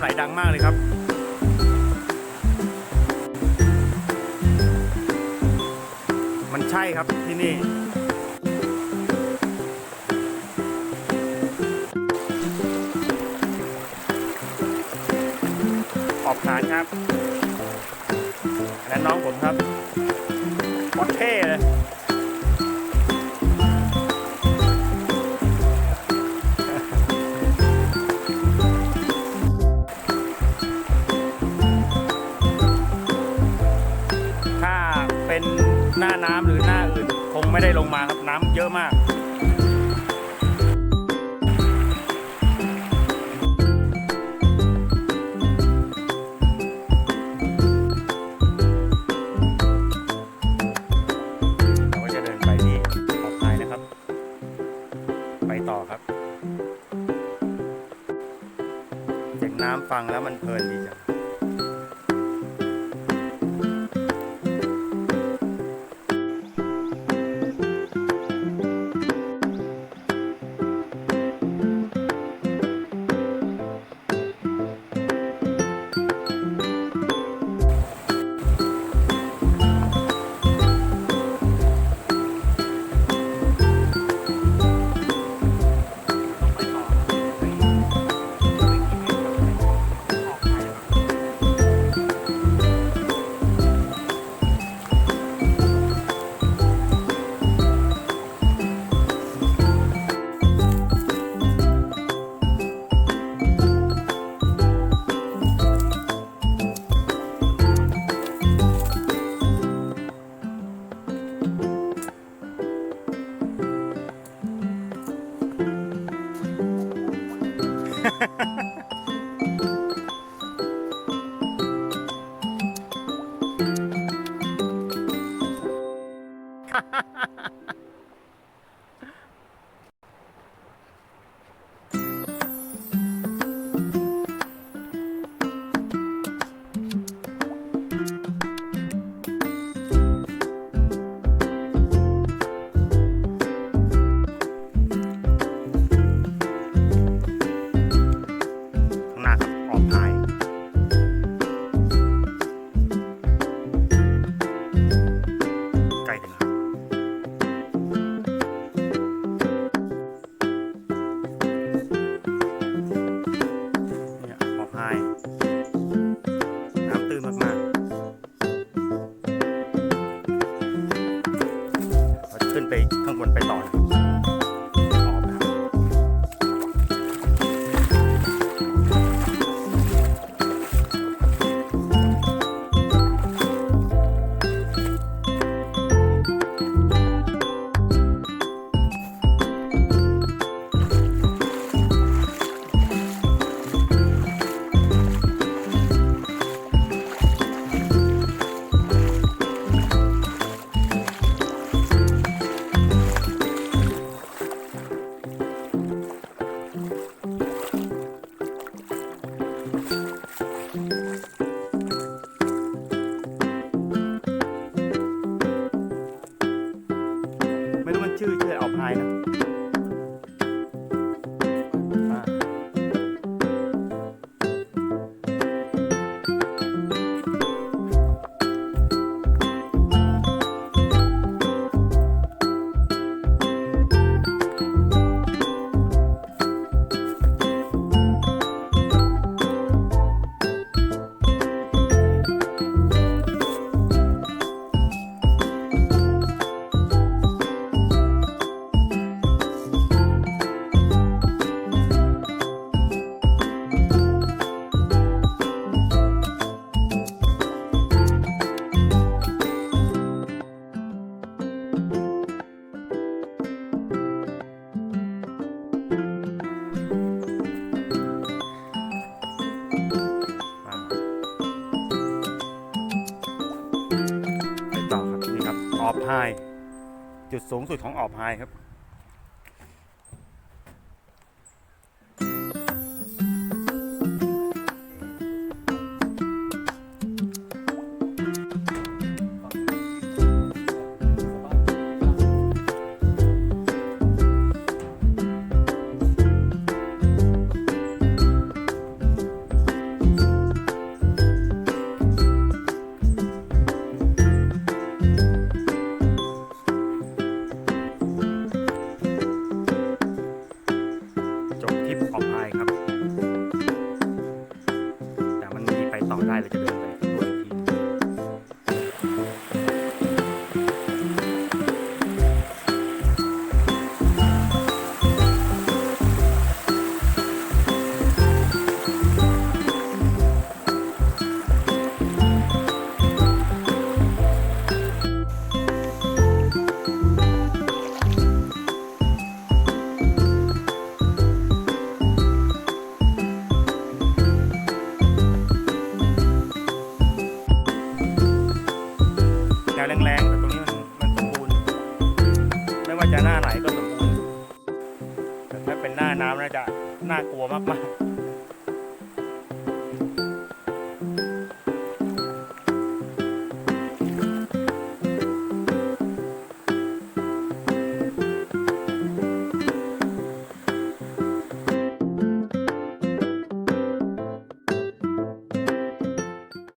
ไหลดังมากเลยครับมันใช่ครับที่นี่ ออกฐานครับอันนั้นน้องผมครับโคตรเท่เลย ไม่ได้ลงมาครับน้ำเยอะมากเราก็จะเดินไปที่ขอบพายนะครับไปต่อครับเสียงน้ำฟังแล้วมันเพลินดีจัง Ha ha ha ha! มันไปต่อ ชื่อชื่อออกพายนะ ไฮจุดสูงสุดของออฟไฮครับ ต่อได้เลยจะเดิน จะหน้าไหนก็สมบูรณ์แต่ถ้าเป็นหน้าน้ำน่าจะน่ากลัวมากๆ